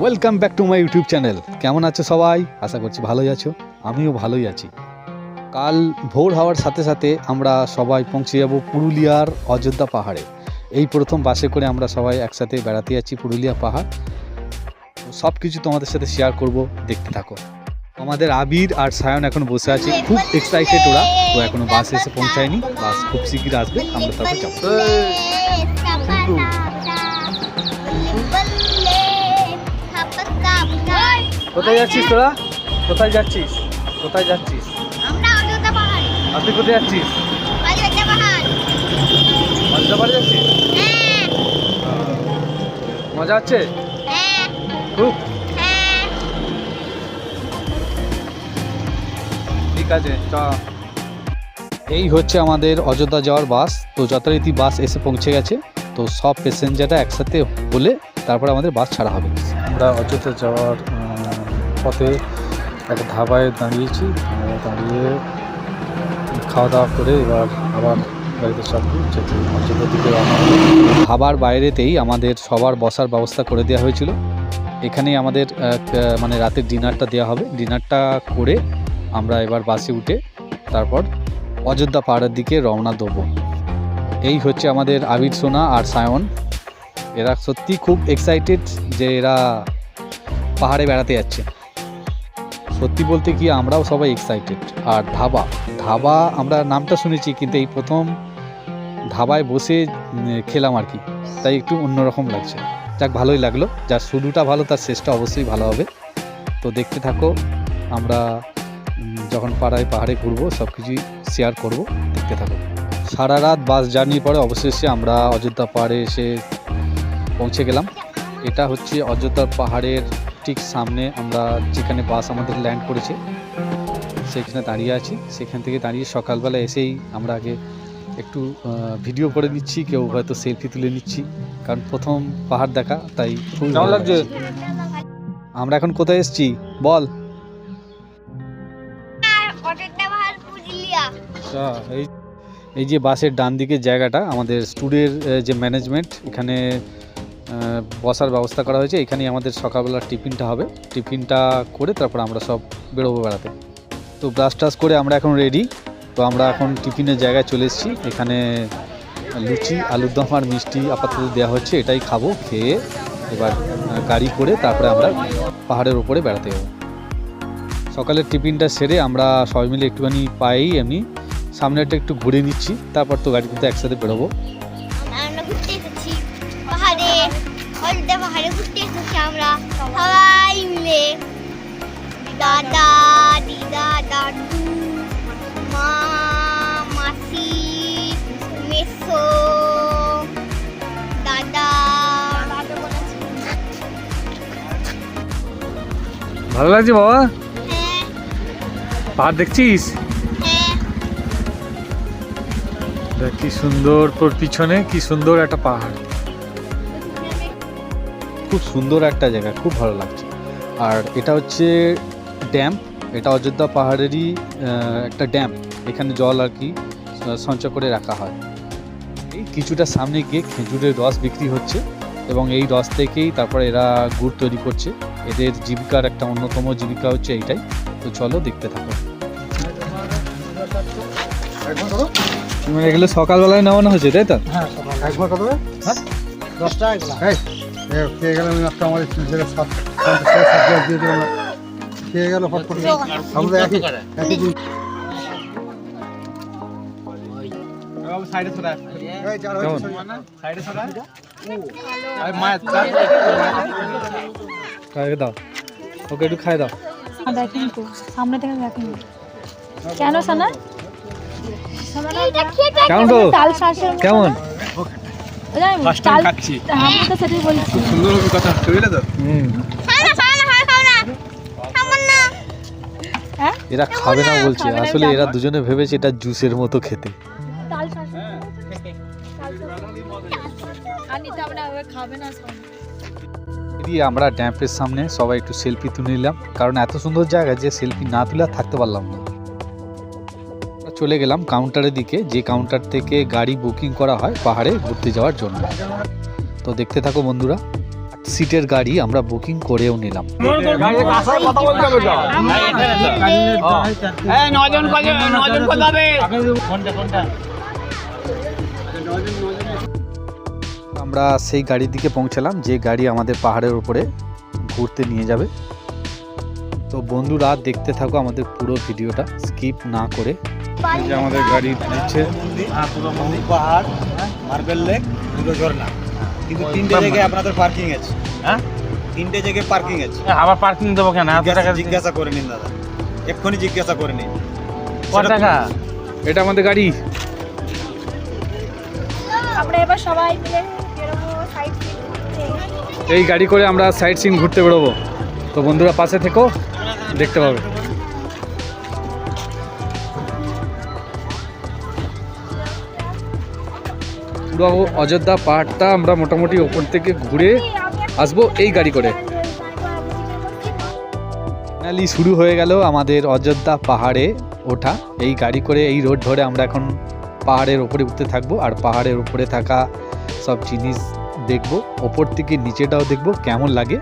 Welcome back to my YouTube channel কেমন আছো সবাই? আশা করছি ভালোই আছো। আমিও ভালোই আছি। কাল ভোর হওয়ার সাথে সাথে আমরা সবাই পৌঁছে যাব পুরুলিয়ার অযোধ্যা পাহাড়ে। এই প্রথম বাসে করে আমরা সবাই একসাথে বেড়াতে যাচ্ছি পুরুলিয়া পাহাড়। সব কিছু তোমাদের সাথে শেয়ার করব। দেখতে থাকো। আমাদের আবির আর সায়ন এখন বসে আছে। খুব এক্সাইটেড ওরা। তো এখনও বাস এসে পৌঁছায়নি। বাস খুব শীঘ্র আসবে। আমরা তারপর যাব। কোথায় যাচ্ছিস তোরা? কোথায় যাচ্ছিস? কোথায় যাচ্ছিস? আর তুই কোথায় যাচ্ছিস? অযোধ্যা পাহাড়ে। যাচ্ছিস? মজা হচ্ছে খুব। ঠিক আছে চ। এই হচ্ছে আমাদের অযোধ্যা যাওয়ার বাস। তো যথারীতি বাস এসে পৌঁছে গেছে। তো সব প্যাসেঞ্জাররা একসাথে হলে তারপর আমাদের বাস ছাড়া হবে। আমরা অযোধ্যা যাওয়ার পথে একটা ধাবায় দাঁড়িয়েছি দাঁড়িয়ে খাওয়া দাওয়া করে এবার আবার গাড়িতে চাপবো যেতে অযোধ্যা দিকে ধাবার বাইরেতেই আমাদের সবার বসার ব্যবস্থা করে দেওয়া হয়েছিল। এখানেই আমাদের মানে রাতের ডিনারটা দেওয়া হবে। ডিনারটা করে আমরা এবার বাসে উঠে তারপর অযোধ্যা পাহাড়ের দিকে রওনা দেবো। এই হচ্ছে আমাদের আবির সোনা আর সায়ন। এরা সত্যি খুব এক্সাইটেড যে এরা পাহাড়ে বেড়াতে যাচ্ছে। সত্যি বলতে কি আমরাও সবাই এক্সাইটেড আর ধাবা ধাবা আমরা নামটা শুনেছি, কিন্তু এই প্রথম ধাবায় বসে খেলাম আর কি। তাই একটু অন্যরকম লাগছে। যাক, ভালোই লাগল। যার শুরুটা ভালো, তার শেষটা অবশ্যই ভালো হবে। তো দেখতে থাকো, আমরা যখন পাড়ায় পাহাড়ে ঘুরবো সব কিছুই শেয়ার করব। দেখতে থাকো। সারা রাত বাস জার্নির পরে অবশেষে আমরা অযোধ্যা পাহাড়ে এসে পৌঁছে গেলাম। এটা হচ্ছে অযোধ্যা পাহাড়ের ঠিক সামনে আমরা যেখানে বাস আমাদের ল্যান্ড করেছে সেখানে দাঁড়িয়ে আছি। সেখান থেকে দাঁড়িয়ে সকালবেলা এসেই আমরা আগে একটু ভিডিও করে নিচ্ছি কেউ হয়তো সেলফি তুলে নিচ্ছি কারণ প্রথম পাহাড় দেখা তাই খুব কেমন লাগছে? আমরা এখন কোথায় এসেছি? বল। আচ্ছা এই এই যে বাসের ডান দিকের জায়গাটা আমাদের স্টুডের যে ম্যানেজমেন্ট এখানে বসার ব্যবস্থা করা হয়েছে। এখানেই আমাদের সকালবেলা টিফিনটা হবে। টিফিনটা করে তারপর আমরা সব বেরোবো বেড়াতে। তো ব্রাশ টাশ করে আমরা এখন রেডি তো আমরা এখন টিফিনের জায়গায় চলে এসেছি। এখানে লুচি, আলুর দম আর মিষ্টি আপাতত দেওয়া হচ্ছে। এটাই খাব, খেয়ে এবার গাড়ি করে তারপরে আমরা পাহাড়ের ওপরে বেড়াতে যাব। সকালের টিফিনটা সেরে আমরা সবাই মিলে একটুখানি পাই এমনি সামনেটা একটু ঘুরে নিচ্ছি। তারপর তো গাড়িতে তো একসাথে বেরোবো। মিলে দাদা দিদা দাদু মা মাসি মেসো দাদা। ভালো লাগছে বাবা? হ্যাঁ। পাহাড় দেখছিস? হ্যাঁ। কি সুন্দর তোর পিছনে কি সুন্দর একটা পাহাড়। খুব সুন্দর একটা জায়গা খুব ভালো লাগছে। আর এটা হচ্ছে ড্যাম এটা অযোধ্যা পাহাড়েরই একটা ড্যাম। এখানে জল আর কি সঞ্চয় করে রাখা হয়। এই কিছুটা সামনে গিয়ে খেজুরের রস বিক্রি হচ্ছে এবং এই রস থেকেই তারপরে এরা গুড় তৈরি করছে। এদের জীবিকার একটা অন্যতম জীবিকা হচ্ছে এইটাই। তো চলো দেখতে থাকো। এগুলো সকালবেলায় নামানো হয়েছে তাই তো? হ্যাঁ সকাল একবার কত হ্যাঁ? খেয়ে গেলাম একটা আমার স্কুল থেকে সাত পঞ্চাশ টাকা সাত টাকা দিয়ে দিলাম। খেয়ে গেল ফট করে আমরা একই একই দিন এই চার কেমন? খাইয়ে দাও। ওকে একটু খাই দাও। দেখেন তো? সামনে থেকে দেখেন। কেন সোনা? কেমন কেমন? আমি তো সেটাই বলছি। হ্যাঁ? এরা খাবে না বলছে আসলে এরা দুজনে ভেবেছে এটা জুসের মতো খেতে। দিয়ে আমরা ড্যাম্পের সামনে সবাই একটু সেলফি তুলে নিলাম কারণ এত সুন্দর জায়গা যে সেলফি না তুলে আর থাকতে পারলাম না। চলে গেলাম কাউন্টারের দিকে যে কাউন্টার থেকে গাড়ি বুকিং করা হয় পাহাড়ে ঘুরতে যাওয়ার জন্য। তো দেখতে থাকো বন্ধুরা সিটের গাড়ি আমরা বুকিং করেও নিলাম। আমরা সেই গাড়ির দিকে পৌঁছালাম যে গাড়ি আমাদের পাহাড়ের উপরে ঘুরতে নিয়ে যাবে। তো বন্ধুরা দেখতে থাকো আমাদের পুরো ভিডিওটা স্কিপ না করে। যে আমাদের গাড়ি দিচ্ছে। পাহাড় মার্বেল লেক দুটো ঝর্ণা। কিন্তু তিনটে জায়গায় আপনাদের পার্কিং আছে। হ্যাঁ? তিনটে জায়গায় পার্কিং আছে। আবার পার্কিং দেবো কেন? জিজ্ঞাসা- জিজ্ঞাসা করে নিন দাদা। এক্ষুনি জিজ্ঞাসা করে নিন। কত টাকা? এটা আমাদের গাড়ি। আমরা এবার সবাই মিলে সাইড এই গাড়ি করে আমরা সাইট সিন ঘুরতে বেরোবো। তো বন্ধুরা পাশে থেকো দেখতে পাবে। পুরো অযোধ্যা পাহাড়টা আমরা মোটামুটি ওপর থেকে ঘুরে আসব এই গাড়ি করে। ফাইনালি শুরু হয়ে গেল আমাদের অযোধ্যা পাহাড়ে ওঠা। এই গাড়ি করে, এই রোড ধরে আমরা এখন পাহাড়ের ওপরে উঠতে থাকব আর পাহাড়ের উপরে থাকা সব জিনিস দেখব। ওপর থেকে নিচেটাও দেখব, কেমন লাগে।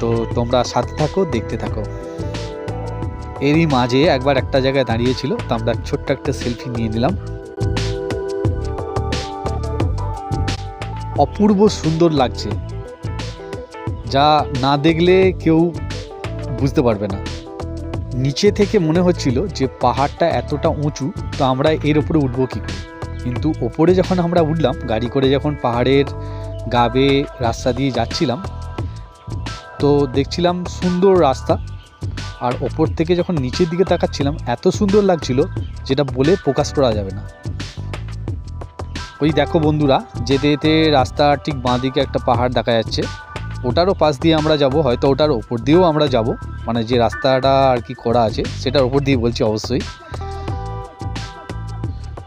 তো তোমরা সাথে থাকো, দেখতে থাকো। এরই মাঝে একবার একটা জায়গায় দাঁড়িয়েছিল, তো আমরা ছোট্ট একটা সেলফি নিয়ে নিলাম। অপূর্ব সুন্দর লাগছে, যা না দেখলে কেউ বুঝতে পারবে না। নিচে থেকে মনে হচ্ছিল যে পাহাড়টা এতটা উঁচু, তো আমরা এর উপরে উঠবো কী করে? কিন্তু ওপরে যখন আমরা উঠলাম, গাড়ি করে যখন পাহাড়ের গাবে রাস্তা দিয়ে যাচ্ছিলাম, তো দেখছিলাম সুন্দর রাস্তা। আর ওপর থেকে যখন নিচের দিকে তাকাচ্ছিলাম, এত সুন্দর লাগছিল যেটা বলে প্রকাশ করা যাবে না। ওই দেখো বন্ধুরা, যেতে যেতে রাস্তার ঠিক বাঁ দিকে একটা পাহাড় দেখা যাচ্ছে। ওটারও পাশ দিয়ে আমরা যাব, হয়তো ওটার ওপর দিয়েও আমরা যাব। মানে যে রাস্তাটা আর কি করা আছে, সেটার ওপর দিয়ে বলছি অবশ্যই।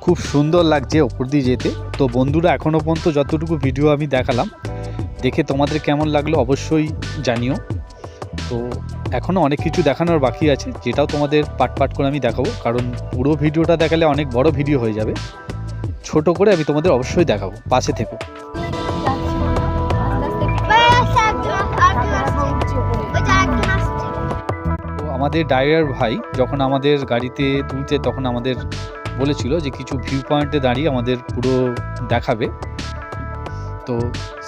খুব সুন্দর লাগছে ওপর দিয়ে যেতে। তো বন্ধুরা এখনও পর্যন্ত যতটুকু ভিডিও আমি দেখালাম, দেখে তোমাদের কেমন লাগল অবশ্যই জানিও। তো এখনও অনেক কিছু দেখানোর বাকি আছে, যেটাও তোমাদের পাট পাট করে আমি দেখাবো। কারণ পুরো ভিডিওটা দেখালে অনেক বড় ভিডিও হয়ে যাবে। ছোট করে আমি তোমাদের অবশ্যই দেখাবো। পাশে থেকো। আমাদের ড্রাইভার ভাই যখন আমাদের গাড়িতে তুলতে তখন আমাদের বলেছিল যে কিছু ভিউ পয়েন্টে দাঁড়িয়ে আমাদের পুরো দেখাবে। তো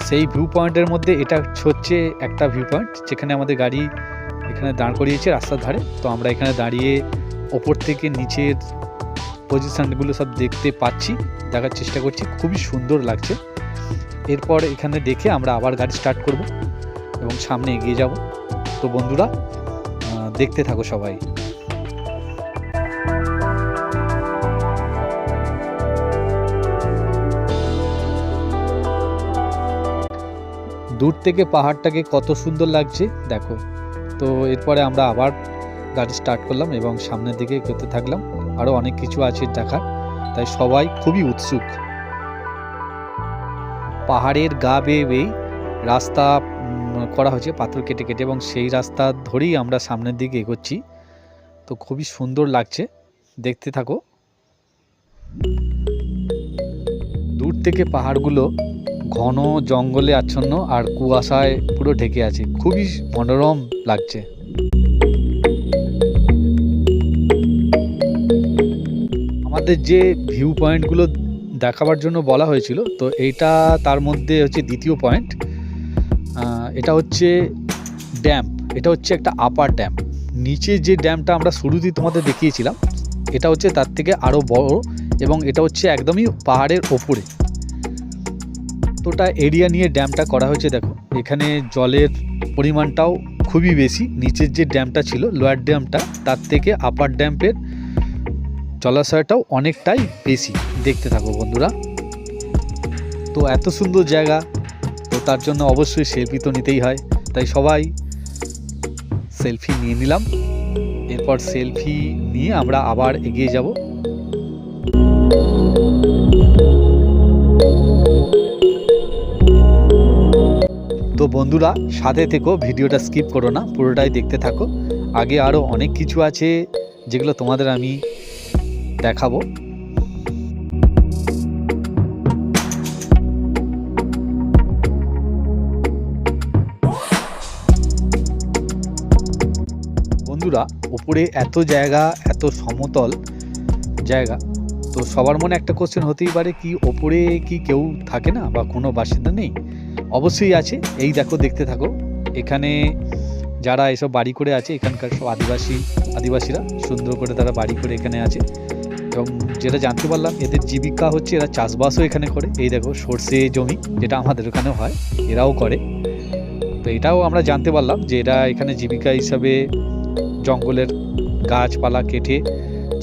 সেই ভিউ পয়েন্টের মধ্যে এটা হচ্ছে একটা ভিউ পয়েন্ট যেখানে আমাদের গাড়ি এখানে দাঁড় করিয়েছে রাস্তার ধারে। তো আমরা এখানে দাঁড়িয়ে ওপর থেকে নিচের পজিশানগুলো সব দেখতে পাচ্ছি। দেখার চেষ্টা করছি, খুবই সুন্দর লাগছে। এরপর এখানে দেখে আমরা আবার গাড়ি স্টার্ট করব এবং সামনে এগিয়ে যাব। তো বন্ধুরা দেখতে থাকো সবাই। দূর থেকে পাহাড়টাকে কত সুন্দর লাগছে, দেখো। তো এরপরে আমরা আবার গাড়ি স্টার্ট করলাম এবং সামনের দিকে এগোতে থাকলাম। আরও অনেক কিছু আছে দেখার। তাই সবাই খুবই উৎসুক। পাহাড়ের গা বেয়ে বেয়ে রাস্তা করা হয়েছে, পাথর কেটে কেটে এবং সেই রাস্তা ধরেই আমরা সামনের দিকে এগোচ্ছি। তো খুবই সুন্দর লাগছে। দেখতে থাকো। দূর থেকে পাহাড়গুলো ঘন জঙ্গলে আচ্ছন্ন আর কুয়াশায় পুরো ঢেকে আছে। খুবই মনোরম লাগছে। আমাদের যে ভিউ পয়েন্টগুলো দেখাবার জন্য বলা হয়েছিল, তো এইটা তার মধ্যে হচ্ছে দ্বিতীয় পয়েন্ট এটা হচ্ছে ড্যাম এটা হচ্ছে একটা আপার ড্যাম নিচে যে ড্যামটা আমরা শুরুতেই তোমাদের দেখিয়েছিলাম, এটা হচ্ছে তার থেকে আরও বড় এবং এটা হচ্ছে একদমই পাহাড়ের ওপরে। এতটা এরিয়া নিয়ে ড্যামটা করা হয়েছে, দেখো। এখানে জলের পরিমাণটাও খুবই বেশি। নিচের যে ড্যামটা ছিল লোয়ার ড্যামটা তার থেকে আপার ড্যাম্পের জলাশয়টাও অনেকটাই বেশি। দেখতে থাকো বন্ধুরা। তো এত সুন্দর জায়গা, তো তার জন্য অবশ্যই সেলফি তো নিতেই হয়। তাই সবাই সেলফি নিয়ে নিলাম। এরপর সেলফি নিয়ে আমরা আবার এগিয়ে যাব। তো বন্ধুরা, সাথে থেকো, ভিডিওটা স্কিপ করো না, পুরোটাই দেখতে থাকো। আগে আরও অনেক কিছু আছে, যেগুলো তোমাদের আমি দেখাবো। বন্ধুরা, ওপরে এত জায়গা, এত সমতল জায়গা, তো সবার মনে একটা কোশ্চেন হতেই পারে কি ওপরে কি কেউ থাকে না বা কোনো বাসিন্দা নেই? অবশ্যই আছে। এই দেখো, দেখতে থাকো। এখানে যারা এসব বাড়ি করে আছে, এখানকার সব আদিবাসী, আদিবাসীরা সুন্দর করে তারা বাড়ি করে এখানে আছে। এবং যেটা জানতে পারলাম, এদের জীবিকা হচ্ছে এরা চাষবাসও এখানে করে। এই দেখো, সর্ষে জমি, যেটা আমাদের ওখানেও হয়, এরাও করে। তো এটাও আমরা জানতে পারলাম যে এরা এখানে জীবিকা হিসাবে জঙ্গলের গাছপালা কেটে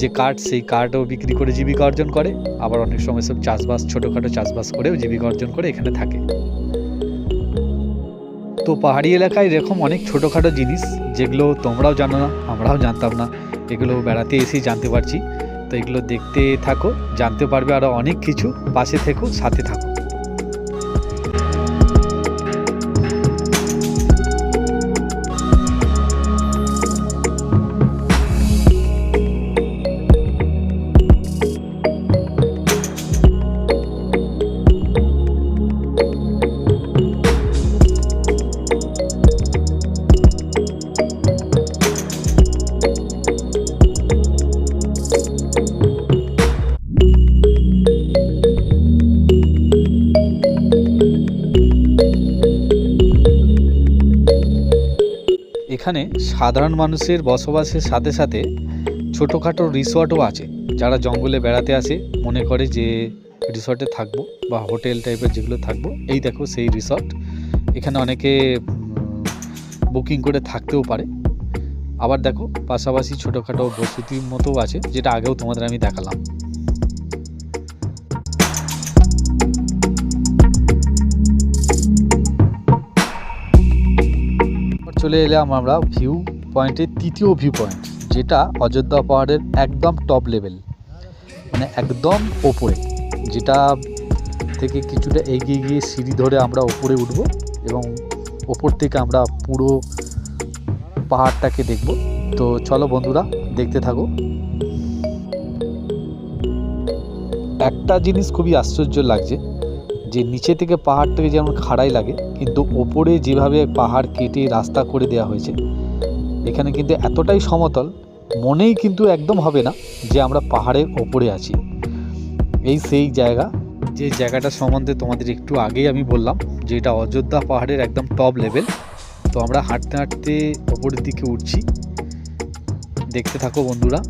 যে কাঠ, সেই কাঠও বিক্রি করে জীবিকা অর্জন করে। আবার অনেক সময় সব চাষবাস, ছোটোখাটো চাষবাস করেও জীবিকা অর্জন করে এখানে থাকে। তো পাহাড়ি এলাকায় এরকম অনেক ছোটোখাটো জিনিস, যেগুলো তোমরাও জানো না, আমরাও জানতাম না, এগুলো বেড়াতে এসেই জানতে পারছি। তো এগুলো দেখতে থাকো জানতে পারবে আরও অনেক কিছু পাশে থেকো সাথে থাকো। সাধারণ মানুষের বসবাসের সাথে সাথে ছোটোখাটো রিসর্টও আছে। যারা জঙ্গলে বেড়াতে আসে, মনে করে যে রিসর্টে থাকব বা হোটেল টাইপের যেগুলো থাকব। এই দেখো সেই রিসর্ট। এখানে অনেকে বুকিং করে থাকতেও পারে। আবার দেখো, পাশাপাশি ছোটোখাটো বসতির মতোও আছে, যেটা আগেও তোমাদের আমি দেখালাম। চলে এলাম আমরা ভিউ পয়েন্টের তৃতীয় ভিউ পয়েন্ট যেটা অযোধ্যা পাহাড়ের একদম টপ লেভেল মানে একদম ওপরে, যেটা থেকে কিছুটা এগিয়ে গিয়ে সিঁড়ি ধরে আমরা ওপরে উঠব এবং ওপর থেকে আমরা পুরো পাহাড়টাকে দেখব। তো চলো বন্ধুরা, দেখতে থাকো। একটা জিনিস খুবই আশ্চর্য লাগছে, যে নিচে থেকে পাহাড়টাকে যেমন খাড়াই লাগে, কিন্তু ওপরে যেভাবে পাহাড় কেটে রাস্তা করে দেওয়া হয়েছে এখানে কিন্তু এতটাই সমতল, মনেই কিন্তু একদম হবে না যে আমরা পাহাড়ের ওপরে আছি। এই সেই জায়গা, যে জায়গাটা সম্বন্ধে তোমাদের একটু আগেই আমি বললাম যে এটা অযোধ্যা পাহাড়ের একদম টপ লেভেল তো আমরা হাঁটতে হাঁটতে ওপরের দিকে উঠছি। দেখতে থাকো বন্ধুরা।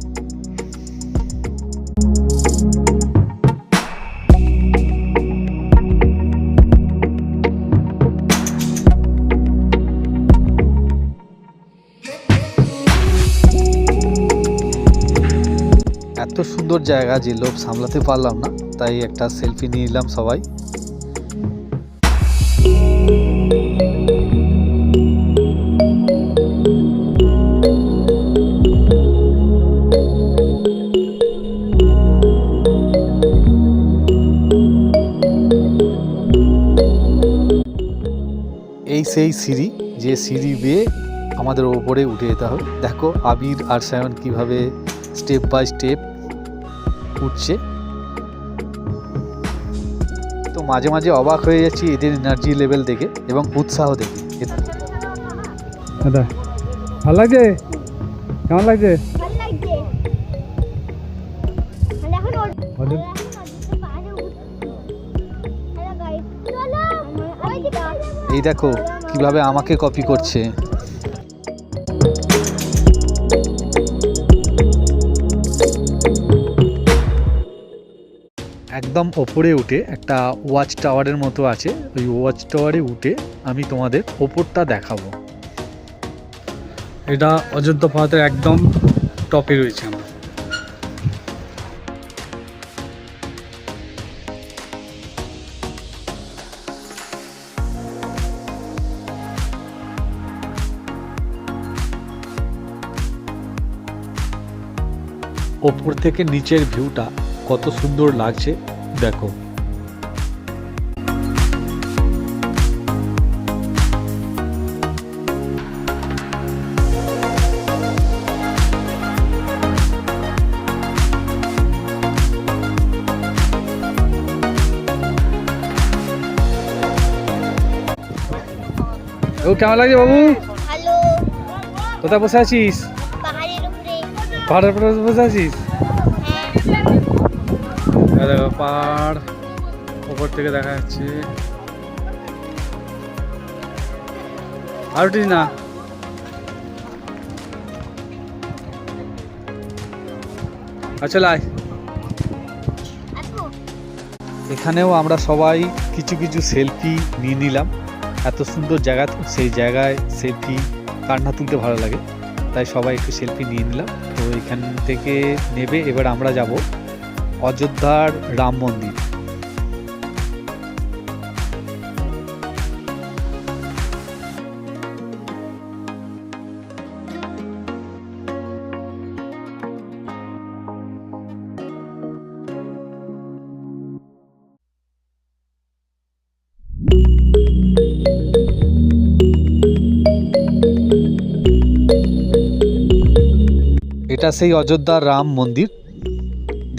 জায়গা যে লোভ সামলাতে পারলাম না, তাই একটা সেলফি নিয়ে নিলাম সবাই। এই সেই সিঁড়ি, যে সিঁড়ি বেয়ে আমাদের ওপরে উঠে যেতে হবে। দেখো আবির আর সায়ন কীভাবে স্টেপ বাই স্টেপ উঠছে। তো মাঝে মাঝে অবাক হয়ে যাচ্ছি এদের এনার্জি লেভেল দেখে এবং উৎসাহ দেখে। দাদা ভালো লাগছে? কেমন লাগছে? যাব। এই দেখো কীভাবে আমাকে কপি করছে। একদম ওপরে উঠে একটা ওয়াচ টাওয়ারের মতো আছে। ওই ওয়াচ টাওয়ারে উঠে আমি তোমাদের ওপরটা দেখাবো। এটা অযোধ্যা পাহাড়ের একদম টপে রয়েছে আমরা। ওপর থেকে নিচের ভিউটা কত সুন্দর লাগছে দেখো। ও কেমন লাগছে বাবু? কোথায় বসে আছিস? পাহাড়ে পাহাড়ের উপরে বসে আছিস? পাহাড় উপর থেকে দেখা যাচ্ছে। আর উঠিস না। আচ্ছা লাই। এখানেও আমরা সবাই কিছু কিছু সেলফি নিয়ে নিলাম। এত সুন্দর জায়গা সেই জায়গায় সেলফি কান্না তুলতে ভালো লাগে। তাই সবাই একটু সেলফি নিয়ে নিলাম। তো এখান থেকে নেবে, এবার আমরা যাব। অযোধ্যার রাম মন্দির। এটা সেই অযোধ্যার রাম মন্দির।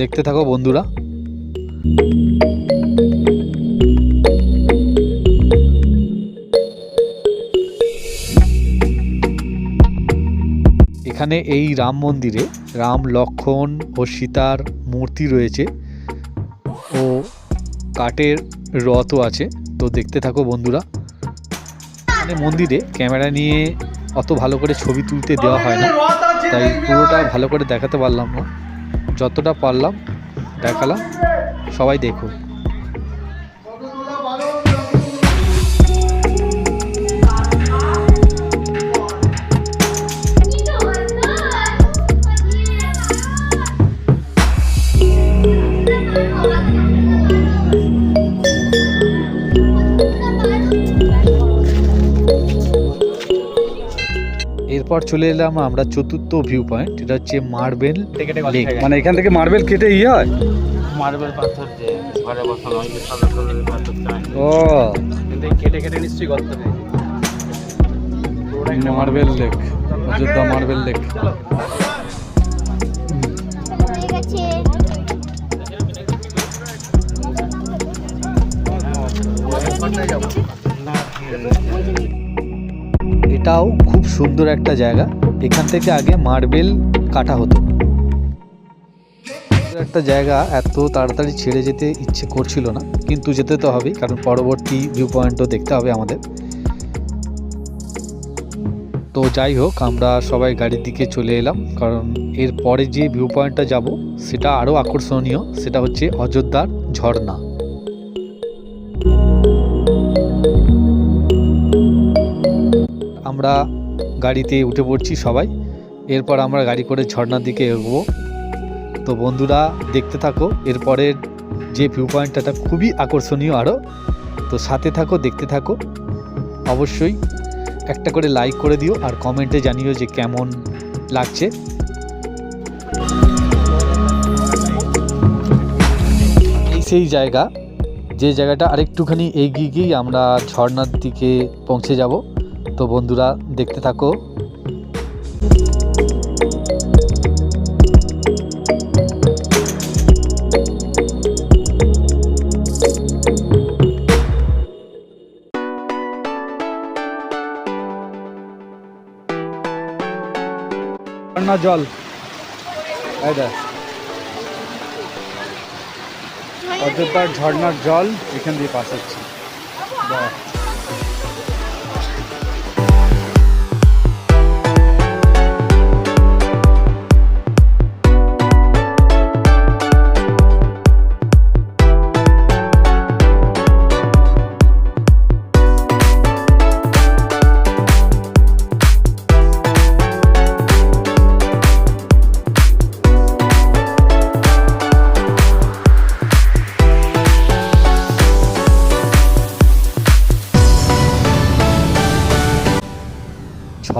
দেখতে থাকো বন্ধুরা। এখানে এই রাম মন্দিরে রাম, লক্ষণ ও সীতার মূর্তি রয়েছে ও কাঠের রথও আছে। তো দেখতে থাকো বন্ধুরা। এখানে মন্দিরে ক্যামেরা নিয়ে অত ভালো করে ছবি তুলতে দেওয়া হয় না, তাই পুরোটা ভালো করে দেখাতে পারলাম না। যতটা পারলাম দেখালাম সবাই দেখো এরপর চলে এলাম আমরা চতুর্থ ভিউ পয়েন্ট এটা হচ্ছে মার্বেল লেক মানে এখান থেকে মার্বেল কেটে ইয়ে হয়? মার্বেল পাথর যে ঘরে বসানো হয় সাদা কালারের পাথরটা ও। কিন্তু কেটে কেটে নিশ্চয়ই গর্ত marble lake Ayodhya marble lake হয়ে গেছে। এটাও খুব সুন্দর একটা জায়গা। এখান থেকে আগে মার্বেল কাটা হতো। একটা জায়গা, এত তাড়াতাড়ি ছেড়ে যেতে ইচ্ছে করছিল না, কিন্তু যেতে তো হবে কারণ পরবর্তী ভিউ পয়েন্টও দেখতে হবে আমাদের। তো যাই হোক, আমরা সবাই গাড়ির দিকে চলে এলাম, কারণ এর পরে যে ভিউ পয়েন্টটা যাব, সেটা আরও আকর্ষণীয়, সেটা হচ্ছে অযোধ্যার ঝর্ণা। আমরা গাড়িতে উঠে পড়ছি সবাই। এরপর আমরা গাড়ি করে ঝর্ণার দিকে এগোবো। তো বন্ধুরা, দেখতে থাকো, এরপরের যে ভিউ পয়েন্টটা খুবই আকর্ষণীয় আরও তো সাথে থাকো, দেখতে থাকো। অবশ্যই একটা করে লাইক করে দিও আর কমেন্টে জানিও যে কেমন লাগছে। এই সেই জায়গা, যে জায়গাটা আরেকটুখানি এগিয়ে গিয়েই আমরা ঝর্ণার দিকে পৌঁছে যাব। তো বন্ধুরা দেখতে থাকো। ঝর্ণা জল। এই অযোধ্যার ঝর্ণার জল এখান দিয়ে পাস হচ্ছে।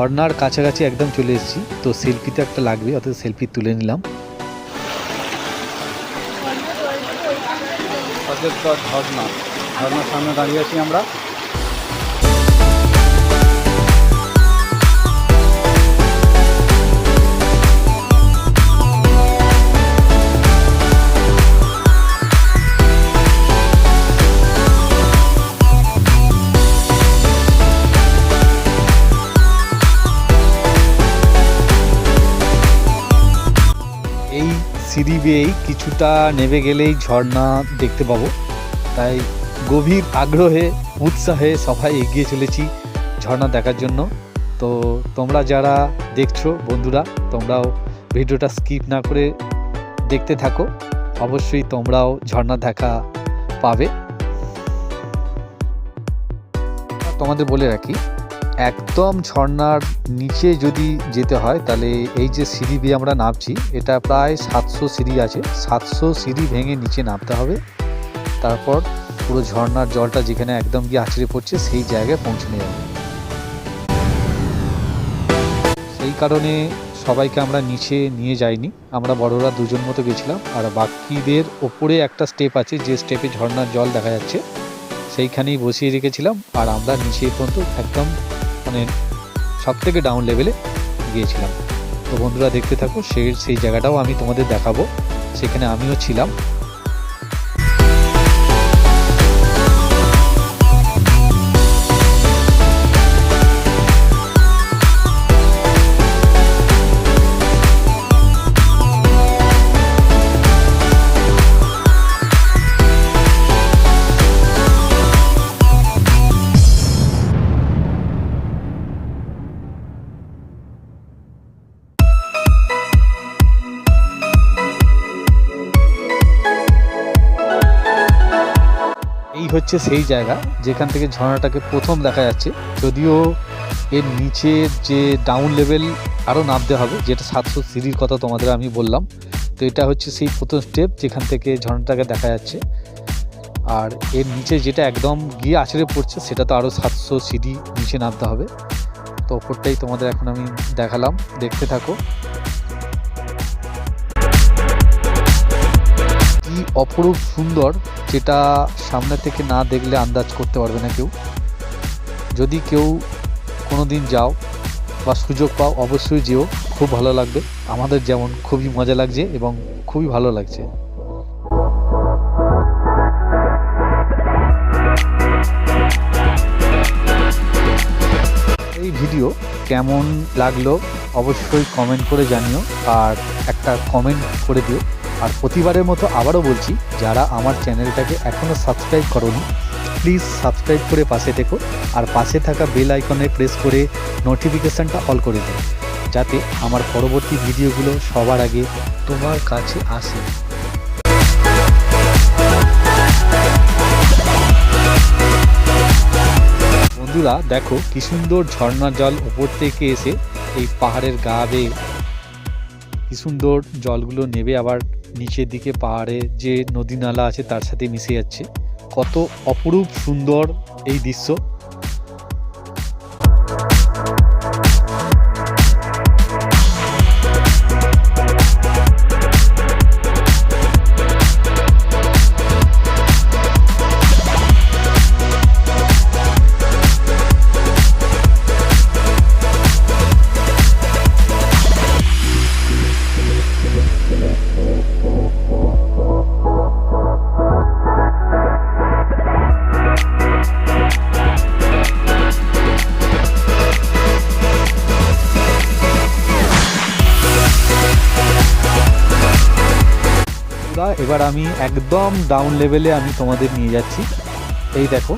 বাহ। ঝর্ণার কাছাকাছি একদম চলে এসেছি। তো সেলফি তো একটা লাগবে, অর্থাৎ সেলফি তুলে নিলাম। ঝর্ণা ঝর্ণার সামনে দাঁড়িয়ে আছি আমরা। সিঁড়ি বেয়েই কিছুটা নেমে গেলেই ঝর্ণা দেখতে পাবো। তাই গভীর আগ্রহে, উৎসাহে সবাই এগিয়ে চলেছি ঝর্ণা দেখার জন্য। তো তোমরা যারা দেখছ বন্ধুরা, তোমরাও ভিডিওটা স্কিপ না করে দেখতে থাকো। অবশ্যই তোমরাও ঝর্ণা দেখা পাবে। তোমাদের বলে রাখি একদম ঝর্ণার নিচে যদি যেতে হয়, তাহলে এই যে সিঁড়ি দিয়ে আমরা নামছি, এটা প্রায় সাতশো সিঁড়ি আছে। সাতশো সিঁড়ি ভেঙে নিচে নামতে হবে। তারপর পুরো ঝর্ণার জলটা যেখানে একদম গিয়ে আছড়ে পড়ছে, সেই জায়গায় পৌঁছানো যাবে সেই কারণে সবাইকে আমরা নিচে নিয়ে যাইনি। আমরা বড়রা দুজন মতো গেছিলাম। আর বাকিদের ওপরে একটা স্টেপ আছে, যে স্টেপে ঝর্ণার জল দেখা যাচ্ছে, সেইখানেই বসিয়ে রেখেছিলাম। আর আমরা নিচে পর্যন্ত একদম মানে সব থেকে ডাউন লেভেলে গিয়েছিলাম। তো বন্ধুরা দেখতে থাকো সেই সেই জায়গাটাও আমি তোমাদের দেখাবো। সেখানে আমিও ছিলাম। হচ্ছে সেই জায়গা, যেখান থেকে ঝর্ণাটাকে প্রথম দেখা যাচ্ছে। যদিও এর নিচের যে ডাউন লেভেল আরও নামতে হবে, যেটা সাতশো সিঁড়ির কথা তোমাদের আমি বললাম, তো এটা হচ্ছে সেই প্রথম স্টেপ যেখান থেকে ঝর্ণাটাকে দেখা যাচ্ছে। আর এর নিচে যেটা একদম গিয়ে আছড়ে পড়ছে, সেটা তো আরও সাতশো সিঁড়ি নিচে নামতে হবে। তো ওপরটাই তোমাদের এখন আমি দেখালাম, দেখতে থাকো। কি অপরূপ সুন্দর যেটা সামনে থেকে না দেখলে আন্দাজ করতে পারবে না কেউ? যদি কেউ কোনো দিন যাও বা সুযোগ পাও, অবশ্যই যেও। খুব ভালো লাগবে। আমাদের যেমন খুবই মজা লাগছে এবং খুবই ভালো লাগছে। এই ভিডিও কেমন লাগল অবশ্যই কমেন্ট করে জানিও। আর একটা কমেন্ট করে দিও। আর প্রতিবারের মতো আবারও বলছি, যারা আমার চ্যানেলটাকে এখনও সাবস্ক্রাইব করোনি প্লিজ সাবস্ক্রাইব করে পাশে থেকো আর পাশে থাকা বেল আইকনে প্রেস করে নোটিফিকেশানটা অল করে দিও, যাতে আমার পরবর্তী ভিডিওগুলো সবার আগে তোমার কাছে আসে। বন্ধুরা, দেখো কি সুন্দর ঝর্ণার জল উপর থেকে এসে এই পাহাড়ের গা বেয়ে কি সুন্দর জলগুলো নেবে আবার নিচের দিকে পাহাড়ে যে নদী নালা আছে তার সাথে মিশে যাচ্ছে। কত অপরূপ সুন্দর এই দৃশ্য। এবার আমি একদম ডাউন লেভেলে আমি তোমাদের নিয়ে যাচ্ছি। এই দেখো,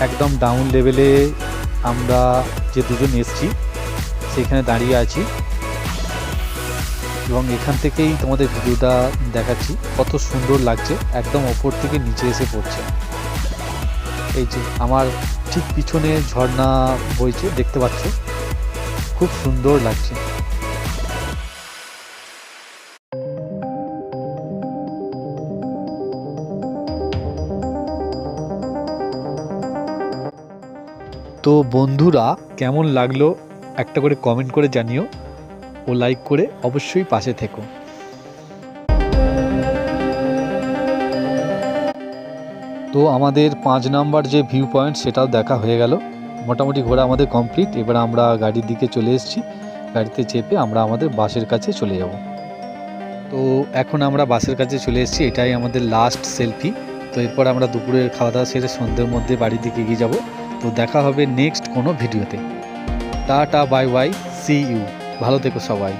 একদম ডাউন লেভেলে আমরা যে দুজন এসছি, সেখানে দাঁড়িয়ে আছি। এবং এখান থেকেই তোমাদের ভিডিওটা দেখাচ্ছি, কত সুন্দর লাগছে, একদম ওপর থেকে নিচে এসে পড়ছে। এই যে আমার ঠিক পিছনে ঝর্ণা বইছে, দেখতে পাচ্ছ? খুব সুন্দর লাগছে। তো বন্ধুরা, কেমন লাগল একটা করে কমেন্ট করে জানিও ও লাইক করে অবশ্যই পাশে থেকো। তো আমাদের পাঁচ নাম্বার যে ভিউ পয়েন্ট সেটাও দেখা হয়ে গেল। মোটামুটি ঘোরা আমাদের কমপ্লিট এবার আমরা গাড়ির দিকে চলে এসেছি। গাড়িতে চেপে আমরা আমাদের বাসের কাছে চলে যাব। তো এখন আমরা বাসের কাছে চলে এসেছি। এটাই আমাদের লাস্ট সেলফি তো এরপর আমরা দুপুরের খাওয়া দাওয়া সেরে সন্ধ্যের মধ্যে বাড়ির দিকে এগিয়ে যাব। তো দেখা হবে নেক্সট কোনো ভিডিওতে। Tata bye bye see you ভালো থেকো সবাই।